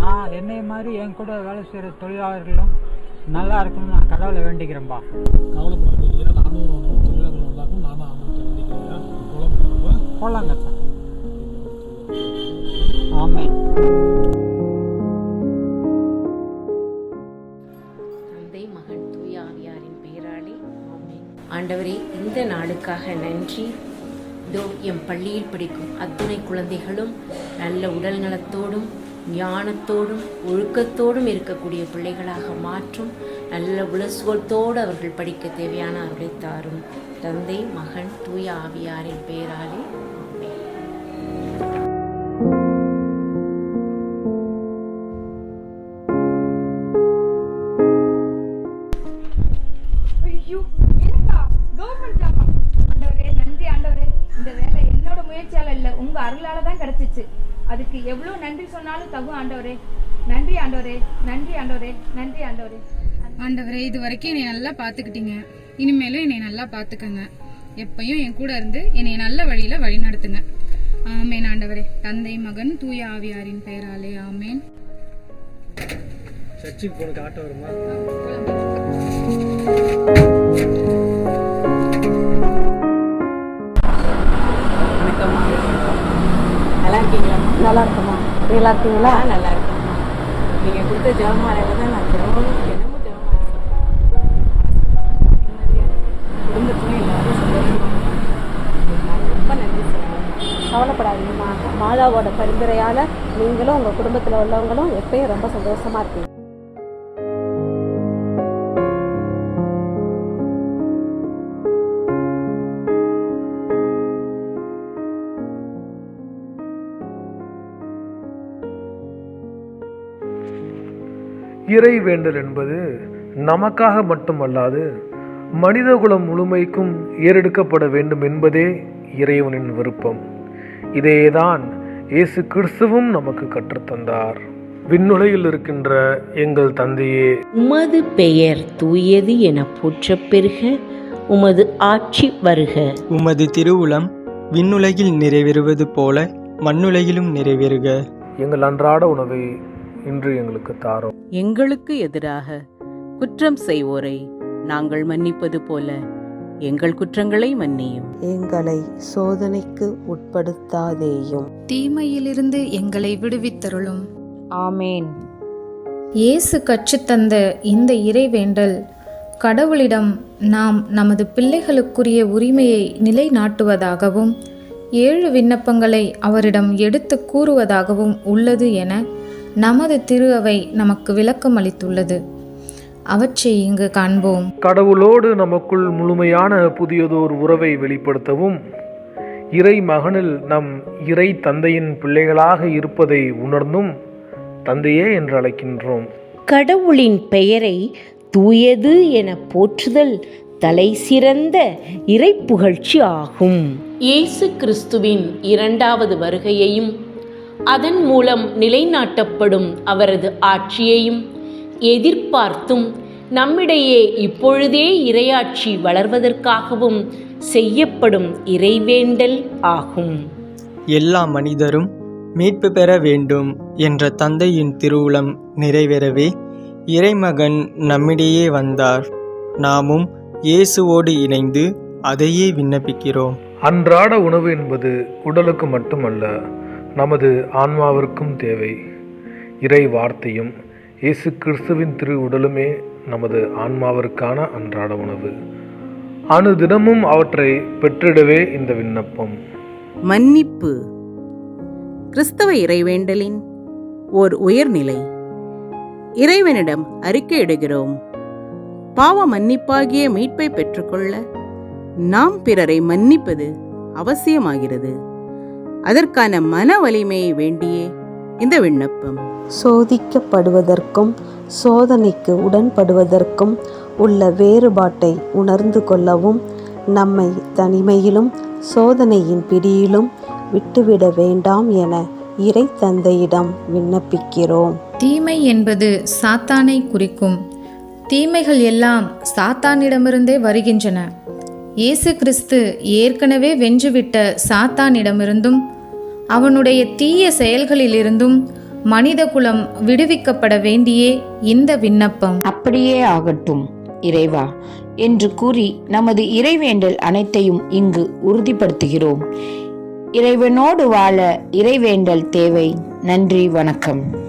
நான் என்னை மாதிரி என் கூட வேலை செய்கிற தொழிலாளர்களும் நல்லா இருக்கணும்னு நான் கடவுளை வேண்டிக்கிறேன்பா கவலைப்படாதீங்க நானும் நம்ம தொழிலாளர்கள் நல்லாக்கும் நானும் ஆமாம் வேண்டிக்கிறேன் போகலாங்க சார் ஆமே தந்தை மகன் தூய ஆவியாரின் பெயராலே ஆண்டவரே இந்த நாளுக்காக நன்றி. இதோ என் பள்ளியில் படிக்கும் அத்துணை குழந்தைகளும் நல்ல உடல் நலத்தோடும் ஞானத்தோடும் ஒழுக்கத்தோடும் இருக்கக்கூடிய பிள்ளைகளாக மாற்றும் நல்ல உலசுவத்தோடு அவர்கள் படிக்க தேவையான அருளை தாரும். தந்தை மகன் தூய ஆவியாரின் பெயராலே ஐயோ ஆண்டவரே நன்றி ஆண்டவரே. இந்த வேலை என்னோட முயற்சியால இல்ல உங்க அருளால தான் கிடைச்சிச்சு. அதுக்கு எவ்வளவு நன்றி சொன்னாலும் தகும் ஆண்டவரே. நன்றி ஆண்டவரே நன்றி ஆண்டவரே நன்றி ஆண்டவரே. ஆண்டவரே இது வரைக்கும் என்னை நல்லா பார்த்துக்கிட்டீங்க. இனிமேலும் என்னை நல்லா பார்த்துக்கங்க. எப்பயும் என் கூட இருந்து என்னை நல்ல வழியில வழி நடத்துங்க. ஆமேன் ஆண்டவரே. தந்தை மகன் தூய ஆவியாரின் பெயராலே ஆமேன். சர்ச்சுக்கு போனக்கு ஆட்டோ வருமா? நல்லா இருக்குமா நல்லா இருக்கீங்களா? நல்லா இருக்கேம்மா நீங்கள் கொடுத்த ஜெபமாலையில் தான் நான் தினமும் தினமும் ஜெபமாலை குடும்பத்துலையும் எல்லாரும் ரொம்ப நன்றி கவலைப்படாதீங்கம்மா. மாதாவோட பரிந்துரையால நீங்களும் உங்க குடும்பத்துல உள்ளவங்களும் எப்பயும் ரொம்ப சந்தோஷமா இருப்பீங்க. இறை வேண்டல் என்பது நமக்காக மட்டுமல்லாது மனிதகுலம் முழுமைக்கும் ஏறெடுக்கப்பட வேண்டும் என்பதே இறைவனின் விருப்பம். இதையேதான் இயேசு கிறிஸ்துவும் நமக்கு கற்றுத்தந்தார். விண்ணுலகில் இருக்கின்ற எங்கள் தந்தையே. உமது பெயர் தூயது என போற்றப் பெறுக உமது ஆட்சி வருக. உமது திருவுளம் விண்ணுலகில் நிறைவேறுவது போல மண்ணுலகிலும் நிறைவேறுக. எங்கள் அன்றாட உணவை இன்று எங்களுக்கு தாரும். எங்களுக்கு எதிராக குற்றம் செய்வோரை நாங்கள் மன்னிப்பது போல எங்கள் குற்றங்களை மன்னியும். எங்களை சோதனைக்கு உட்படுத்தாதேயும். தீமையிலிருந்து எங்களை விடுவித்தருளும். ஆமேன். இயேசு கற்றுத்தந்த இந்த இறைவேண்டல் கடவுளிடம் நாம் நமது பிள்ளைகளுக்குரிய உரிமையை நிலைநாட்டுவதாகவும் ஏழு விண்ணப்பங்களை அவரிடம் எடுத்து கூறுவதாகவும் உள்ளது என நமது திரு அவை நமக்கு விளக்கம் அளித்துள்ளது. அவற்றை இங்கு காண்போம். கடவுளோடு நமக்குள் முழுமையான புதியதோர் உறவை வெளிப்படுத்தவும் இறை மகனில் நம் இறை தந்தையின் பிள்ளைகளாக இருப்பதை உணர்ந்தும் தந்தையே என்று அழைக்கின்றோம். கடவுளின் பெயரை தூயது என போற்றுதல் தலை சிறந்த இறைப்புகழ்ச்சி ஆகும். இயேசு கிறிஸ்துவின் இரண்டாவது வருகையையும் அதன் மூலம் நிலைநாட்டப்படும் அவரது ஆட்சியையும் எதிர்பார்த்தும் நம்மிடையே இப்பொழுதே இறையாட்சி வளர்வதற்காகவும் செய்யப்படும் இறைவேண்டல் ஆகும். எல்லா மனிதரும் மீட்பு பெற வேண்டும் என்ற தந்தையின் திருவுளம் நிறைவேறவே இறைமகன் நம்மிடையே வந்தார். நாமும் இயேசுவோடு இணைந்து அதையே விண்ணப்பிக்கிறோம். அன்றாட உணவு என்பது உடலுக்கு மட்டுமல்ல நமது ஆன்மாவிற்கும் தேவை. இறை வார்த்தையும் இயேசு கிறிஸ்துவின் திரு உடலுமே நமது ஆன்மாவிற்கான அன்றாட உணவு. அனுதினமும் அவற்றை பெற்றிடவே இந்த விண்ணப்பம். மன்னிப்பு. கிறிஸ்தவ இறைவேண்டலின் ஓர் உயர்நிலை. இறைவனிடம் அறிக்கையிடுகிறோம் பாவ மன்னிப்பாகிய மீட்பை பெற்றுக்கொள்ள நாம் பிறரை மன்னிப்பது அவசியமாகிறது. அதற்கான மன வலிமையை வேண்டியே இந்த விண்ணப்பம். சோதிக்கப்படுவதற்கும் சோதனைக்கு உடன்படுவதற்கும் உள்ள வேறுபாட்டை உணர்ந்து கொள்ளவும் நம்மை தனிமையிலும் சோதனையின் பிடியிலும் விட்டுவிட வேண்டாம் என இறை தந்தையிடம் விண்ணப்பிக்கிறோம். தீமை என்பது சாத்தானை குறிக்கும். தீமைகள் எல்லாம் சாத்தானிடமிருந்தே வருகின்றன. இயேசு கிறிஸ்து ஏற்கனவே வென்றுவிட்ட சாத்தானிடமிருந்தும் அவனுடைய தீய செயல்களிலிருந்தும் மனிதகுலம் விடுவிக்கப்பட வேண்டியே இந்த விண்ணப்பம். அப்படியே ஆகட்டும் இறைவா என்று கூறி நமது இறைவேண்டல் அனைத்தையும் இங்கு உறுதிப்படுத்துகிறோம். இறைவனோடு வாழ இறைவேண்டல் தேவை. நன்றி வணக்கம்.